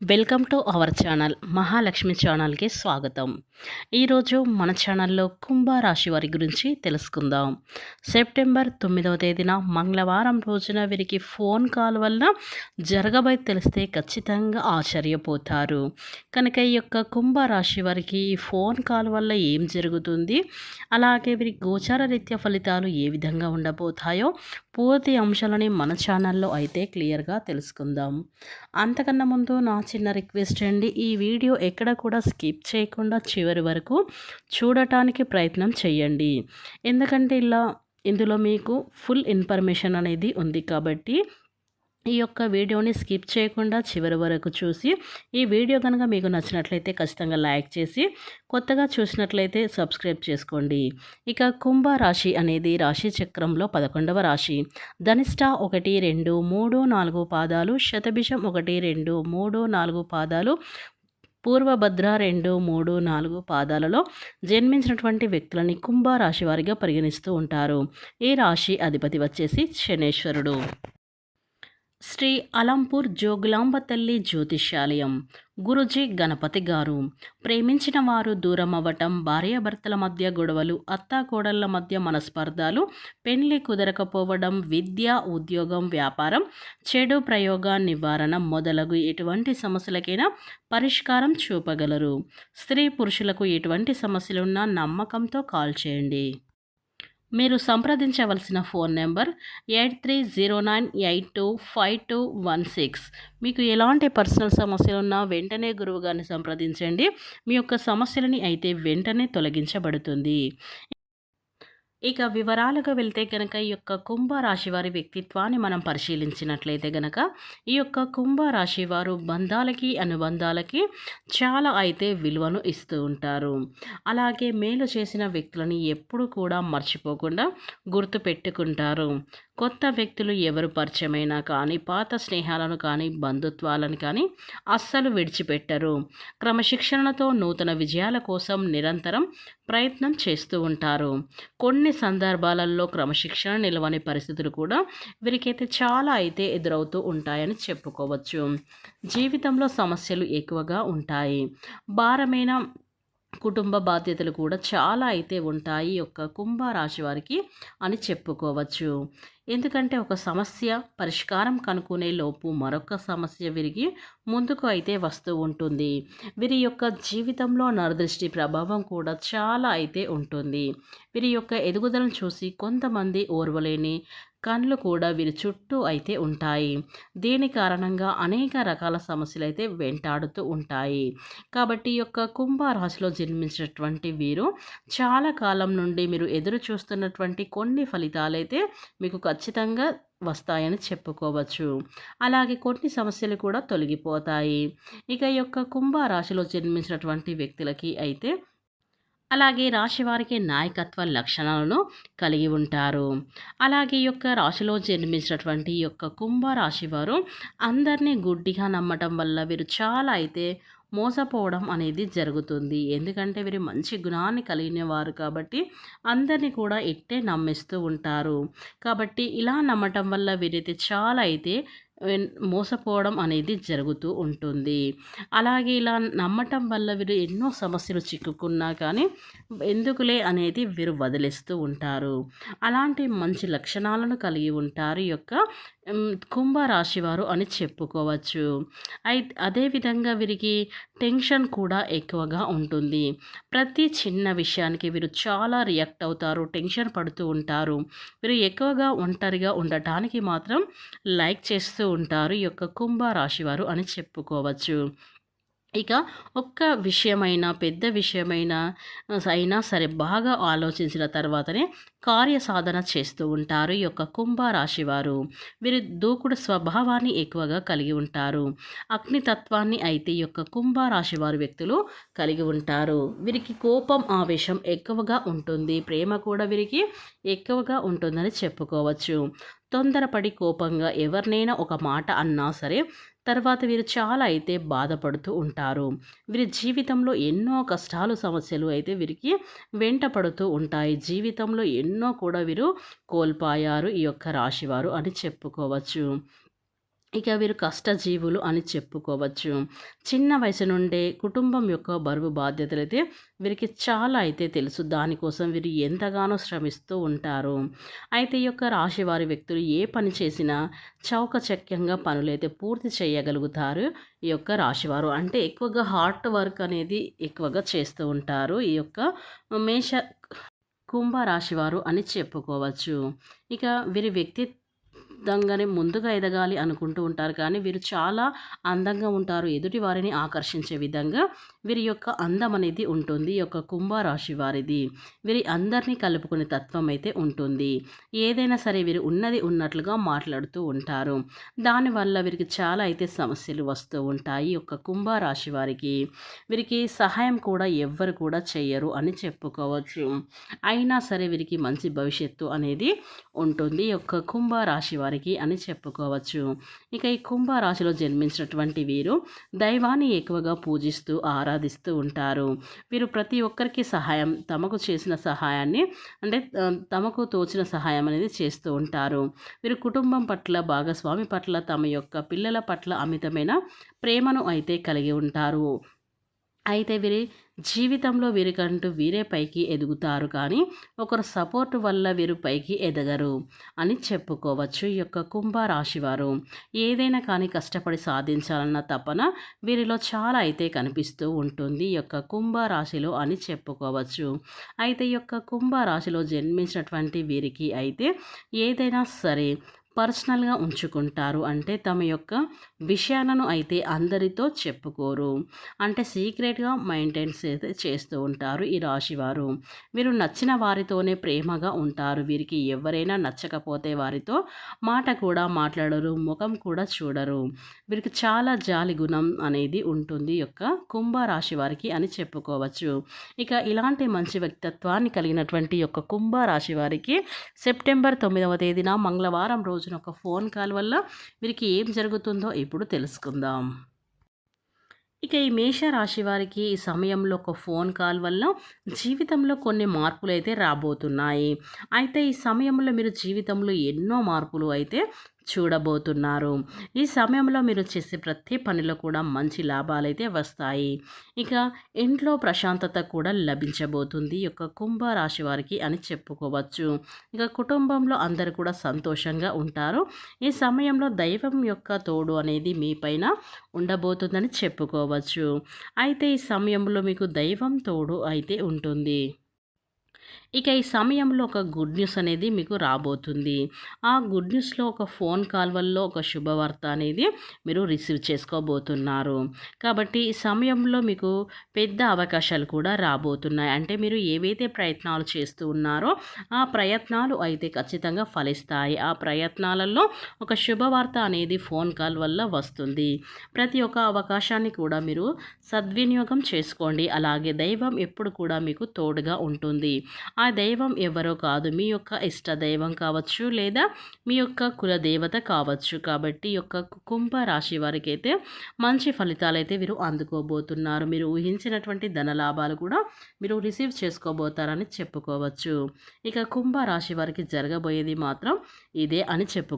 Welcome to our channel Mahalakshmi ఛానల్కి స్వాగతం. ఈరోజు మన ఛానల్లో కుంభరాశి వారి గురించి తెలుసుకుందాం. సెప్టెంబర్ తొమ్మిదవ తేదీన మంగళవారం రోజున వీరికి ఫోన్ కాల్ వల్ల జరగబోయి తెలిస్తే ఖచ్చితంగా ఆశ్చర్యపోతారు. కనుక ఈ యొక్క కుంభరాశి వారికి ఈ ఫోన్ కాల్ వల్ల ఏం జరుగుతుంది? అలాగే వీరి గోచార రీత్యా ఫలితాలు ఏ విధంగా ఉండబోతాయో పూర్తి అంశాలని మన ఛానల్లో అయితే క్లియర్గా తెలుసుకుందాం. అంతకన్నా ముందు నా చిన్న రిక్వెస్ట్ అండి. ఈ వీడియో ఎక్కడ కూడా స్కిప్ చేయకుండా చివరి వరకు చూడటానికి ప్రయత్నం చేయండి. ఎందుకంటే ఇలా ఇందులో మీకు ఫుల్ ఇన్ఫర్మేషన్ అనేది ఉంది కాబట్టి ఈ యొక్క వీడియోని స్కిప్ చేయకుండా చివరి వరకు చూసి ఈ వీడియో కనుక మీకు నచ్చినట్లయితే ఖచ్చితంగా లైక్ చేసి కొత్తగా చూసినట్లయితే సబ్స్క్రైబ్ చేసుకోండి. ఇక కుంభ రాశి అనేది రాశి చక్రంలో పదకొండవ రాశి. ధనిష్ట ఒకటి రెండు మూడు నాలుగు పాదాలు శతభిషం ఒకటి రెండు మూడు నాలుగు పాదాలు పూర్వభద్ర రెండు మూడు నాలుగు పాదాలలో జన్మించినటువంటి వ్యక్తులని కుంభరాశి వారిగా పరిగణిస్తూ ఉంటారు. ఈ రాశి అధిపతి వచ్చేసి శనేశ్వరుడు. శ్రీ అలంపూర్ జోగులాంబ తల్లి జ్యోతిష్యాలయం. గురుజీ గణపతి గారు. ప్రేమించిన వారు దూరం అవ్వటం భార్యాభర్తల మధ్య గొడవలు అత్తాకోడళ్ళ మధ్య మనస్పర్ధాలు పెళ్ళి కుదరకపోవడం విద్య ఉద్యోగం వ్యాపారం చెడు ప్రయోగ నివారణ మొదలగు ఎటువంటి సమస్యలకైనా పరిష్కారం చూపగలరు. స్త్రీ పురుషులకు ఎటువంటి సమస్యలున్నా నమ్మకంతో కాల్ చేయండి. మీరు సంప్రదించవలసిన phone number eight three zero nine eight two five two one six. మీకు ఎలాంటి పర్సనల్ సమస్యలు ఉన్నా వెంటనే గురువుగారిని సంప్రదించండి. మీ యొక్క సమస్యలని అయితే వెంటనే తొలగించబడుతుంది. ఇక వివరాలుగా వెళ్తే గనక ఈ యొక్క కుంభరాశి వారి వ్యక్తిత్వాన్ని మనం పరిశీలించినట్లయితే గనక ఈ యొక్క కుంభరాశి వారు బంధాలకి అనుబంధాలకి చాలా అయితే విలువను ఇస్తూ ఉంటారు. అలాగే మేలు చేసిన వ్యక్తులని ఎప్పుడు కూడా మర్చిపోకుండా గుర్తు పెట్టుకుంటారు. కొత్త వ్యక్తులు ఎవరు పరిచయమైనా కానీ పాత స్నేహాలను కానీ బంధుత్వాలను కానీ అస్సలు విడిచిపెట్టరు. క్రమశిక్షణతో నూతన విజయాల కోసం నిరంతరం ప్రయత్నం చేస్తూ ఉంటారు. కొన్ని సందర్భాలలో క్రమశిక్షణ నిలవని పరిస్థితులు కూడా వీరికైతే చాలా అయితే ఎదురవుతూ ఉంటాయని చెప్పుకోవచ్చు. జీవితంలో సమస్యలు ఎక్కువగా ఉంటాయి. భారమైన కుటుంబ బాధ్యతలు కూడా చాలా అయితే ఉంటాయి యొక్క కుంభరాశి వారికి అని చెప్పుకోవచ్చు. ఎందుకంటే ఒక సమస్య పరిష్కారం కనుక్కునే లోపు మరొక సమస్య విరిగి ముందుకు అయితే వస్తూ ఉంటుంది. వీరి యొక్క జీవితంలో నరదృష్టి ప్రభావం కూడా చాలా అయితే ఉంటుంది. వీరి యొక్క ఎదుగుదలను చూసి కొంతమంది ఓర్వలేని కళ్ళు కూడా వీరి చుట్టూ అయితే ఉంటాయి. దీని కారణంగా అనేక రకాల సమస్యలు అయితే వెంటాడుతూ ఉంటాయి. కాబట్టి ఈ యొక్క కుంభరాశిలో జన్మించినటువంటి వీరు చాలా కాలం నుండి మీరు ఎదురు చూస్తున్నటువంటి కొన్ని ఫలితాలైతే మీకు ఖచ్చితంగా వస్తాయని చెప్పుకోవచ్చు. అలాగే కొన్ని సమస్యలు కూడా తొలగిపోతాయి. ఇక ఈ యొక్క కుంభరాశిలో జన్మించినటువంటి వ్యక్తులకి అయితే అలాగే రాశివారికి నాయకత్వ లక్షణాలను కలిగి ఉంటారు. అలాగే యొక్క రాశిలో జన్మించినటువంటి యొక్క కుంభ రాశి వారు అందరినీ గుడ్డిగా నమ్మటం వల్ల వీరు చాలా అయితే మోసపోవడం అనేది జరుగుతుంది. ఎందుకంటే వీరు మంచి గుణాన్ని కలిగిన వారు కాబట్టి అందరినీ కూడా ఇట్టే నమ్మిస్తూ ఉంటారు. కాబట్టి ఇలా నమ్మటం వల్ల వీరైతే చాలా అయితే మోసపోవడం అనేది జరుగుతూ ఉంటుంది. అలాగే ఇలా నమ్మటం వల్ల వీరు ఎన్నో సమస్యలు చిక్కుకున్నా కానీ ఎందుకులే అనేది వీరు వదిలేస్తూ ఉంటారు. అలాంటి మంచి లక్షణాలను కలిగి ఉంటారు. యొక్క కుంభరాశి వారు అని చెప్పుకోవచ్చు. అయి అదేవిధంగా వీరికి టెన్షన్ కూడా ఎక్కువగా ఉంటుంది. ప్రతి చిన్న విషయానికి వీరు చాలా రియాక్ట్ అవుతారు టెన్షన్ పడుతూ ఉంటారు. వీరు ఎక్కువగా ఒంటరిగా ఉండటానికి మాత్రం లైక్ చేస్తూ ఉంటారు ఈ యొక్క కుంభరాశి వారు అని చెప్పుకోవచ్చు. ఇక ఒక్క విషయమైనా పెద్ద విషయమైనా అయినా సరే బాగా ఆలోచించిన తర్వాతనే కార్య సాధన చేస్తూ ఉంటారు ఈ యొక్క కుంభరాశి వారు. వీరు దూకుడు స్వభావాన్ని ఎక్కువగా కలిగి ఉంటారు. అగ్నితత్వాన్ని అయితే ఈ యొక్క కుంభరాశి వారు వ్యక్తులు కలిగి ఉంటారు. వీరికి కోపం ఆవేశం ఎక్కువగా ఉంటుంది. ప్రేమ కూడా వీరికి ఎక్కువగా ఉంటుందని చెప్పుకోవచ్చు. తొందరపడి కోపంగా ఎవరినైనా ఒక మాట అన్నా సరే తర్వాత వీరు చాలా అయితే బాధపడుతూ ఉంటారు. వీరి జీవితంలో ఎన్నో కష్టాలు సమస్యలు అయితే వీరికి వెంట పడుతూ ఉంటాయి. జీవితంలో ఎన్నో కూడా వీరు కోల్పోయారు ఈ యొక్క రాశివారు అని చెప్పుకోవచ్చు. ఇక వీరు కష్టజీవులు అని చెప్పుకోవచ్చు. చిన్న వయసు నుండే కుటుంబం యొక్క బరువు బాధ్యతలు అయితే వీరికి చాలా అయితే తెలుసు. దానికోసం వీరు ఎంతగానో శ్రమిస్తూ ఉంటారు. అయితే ఈ యొక్క రాశి వారి వ్యక్తులు ఏ పని చేసినా చౌకచక్యంగా పనులైతే పూర్తి చేయగలుగుతారు ఈ యొక్క రాశివారు. అంటే ఎక్కువగా హార్ట్ వర్క్ అనేది ఎక్కువగా చేస్తూ ఉంటారు ఈ యొక్క మేష కుంభరాశివారు అని చెప్పుకోవచ్చు. ఇక వీరి వ్యక్తి దంగానే ముందుగా ఎదగాలి అనుకుంటూ ఉంటారు. కానీ వీరు చాలా అందంగా ఉంటారు. ఎదుటి వారిని ఆకర్షించే విధంగా వీరి యొక్క అందం అనేది ఉంటుంది. ఈ యొక్క కుంభరాశి వారిది. వీరి అందరినీ కలుపుకునే తత్వం అయితే ఉంటుంది. ఏదైనా సరే వీరు ఉన్నది ఉన్నట్లుగా మాట్లాడుతూ ఉంటారు. దానివల్ల వీరికి చాలా అయితే సమస్యలు వస్తూ ఉంటాయి యొక్క కుంభరాశి వారికి. వీరికి సహాయం కూడా ఎవ్వరు కూడా చెయ్యరు అని చెప్పుకోవచ్చు. అయినా సరే వీరికి మంచి భవిష్యత్తు అనేది ఉంటుంది. ఈ యొక్క కుంభరాశి వారి వారికి అని చెప్పుకోవచ్చు. ఇక ఈ కుంభరాశిలో జన్మించినటువంటి వీరు దైవాన్ని ఎక్కువగా పూజిస్తూ ఆరాధిస్తూ ఉంటారు. వీరు ప్రతి ఒక్కరికి సహాయం తమకు చేసిన సహాయాన్ని అంటే తమకు తోచిన సహాయం అనేది చేస్తూ ఉంటారు. వీరు కుటుంబం పట్ల భాగస్వామి పట్ల తమ యొక్క పిల్లల పట్ల అమితమైన ప్రేమను అయితే కలిగి ఉంటారు. అయితే వీరి జీవితంలో వీరికంటూ వీరే పైకి ఎదుగుతారు కానీ ఒకరు సపోర్ట్ వల్ల వీరు పైకి ఎదగరు అని చెప్పుకోవచ్చు ఈ యొక్క కుంభరాశి వారు. ఏదైనా కానీ కష్టపడి సాధించాలన్న తపన వీరిలో చాలా అయితే కనిపిస్తూ ఉంటుంది ఈ యొక్క కుంభరాశిలో అని చెప్పుకోవచ్చు. అయితే ఈ యొక్క కుంభరాశిలో జన్మించినటువంటి వీరికి అయితే ఏదైనా సరే పర్సనల్గా ఉంచుకుంటారు. అంటే తమ యొక్క విషయాలను అయితే అందరితో చెప్పుకోరు. అంటే సీక్రెట్గా మెయింటైన్స్ అయితే చేస్తూ ఉంటారు ఈ రాశివారు. వీరు నచ్చిన వారితోనే ప్రేమగా ఉంటారు. వీరికి ఎవరైనా నచ్చకపోతే వారితో మాట కూడా మాట్లాడరు ముఖం కూడా చూడరు. వీరికి చాలా జాలి గుణం అనేది ఉంటుంది యొక్క కుంభరాశి వారికి అని చెప్పుకోవచ్చు. ఇక ఇలాంటి మంచి వ్యక్తిత్వాన్ని కలిగినటువంటి యొక్క కుంభరాశి వారికి సెప్టెంబర్ తొమ్మిదవ తేదీన మంగళవారం రోజు రోజున ఒక ఫోన్ కాల్ వల్ల వీరికి ఏం జరుగుతుందో ఇప్పుడు తెలుసుకుందాం. ఇక ఈ మేషరాశి వారికి ఈ సమయంలో ఒక ఫోన్ కాల్ వల్ల జీవితంలో కొన్ని మార్పులు అయితే రాబోతున్నాయి. అయితే ఈ సమయంలో మీరు జీవితంలో ఎన్నో మార్పులు అయితే చూడబోతున్నారు. ఈ సమయంలో మీరు చేసే ప్రతి పనిలో కూడా మంచి లాభాలైతే వస్తాయి. ఇక ఇంట్లో ప్రశాంతత కూడా లభించబోతుంది. యొక్క కుంభరాశి వారికి అని చెప్పుకోవచ్చు. ఇక కుటుంబంలో అందరు కూడా సంతోషంగా ఉంటారు. ఈ సమయంలో దైవం యొక్క తోడు అనేది మీ పైన ఉండబోతుందని చెప్పుకోవచ్చు. అయితే ఈ సమయంలో మీకు దైవం తోడు అయితే ఉంటుంది. ఇక ఈ సమయంలో ఒక గుడ్ న్యూస్ అనేది మీకు రాబోతుంది. ఆ గుడ్ న్యూస్లో ఒక ఫోన్ కాల్ వల్ల ఒక శుభవార్త అనేది మీరు రిసీవ్ చేసుకోబోతున్నారు. కాబట్టి ఈ సమయంలో మీకు పెద్ద అవకాశాలు కూడా రాబోతున్నాయి. అంటే మీరు ఏవైతే ప్రయత్నాలు చేస్తూ ఉన్నారో ఆ ప్రయత్నాలు అయితే ఖచ్చితంగా ఫలిస్తాయి. ఆ ప్రయత్నాలలో ఒక శుభవార్త అనేది ఫోన్ కాల్ వల్ల వస్తుంది. ప్రతి ఒక్క అవకాశాన్ని కూడా మీరు సద్వినియోగం చేసుకోండి. అలాగే దైవం ఎప్పుడు కూడా మీకు తోడుగా ఉంటుంది. ఆ దైవం ఎవరో కాదు. మీ యొక్క ఇష్ట దైవం కావచ్చు లేదా మీ యొక్క కుల దేవత కావచ్చు. కాబట్టి యొక్క కుంభ రాశి వారికి అయితే మంచి ఫలితాలు అయితే వీరు అందుకోబోతున్నారు. మీరు ఊహించినటువంటి ధన లాభాలు కూడా మీరు రిసీవ్ చేసుకోబోతారని చెప్పుకోవచ్చు. ఇక కుంభ రాశి వారికి జరగబోయేది మాత్రం ఇదే అని చెప్పు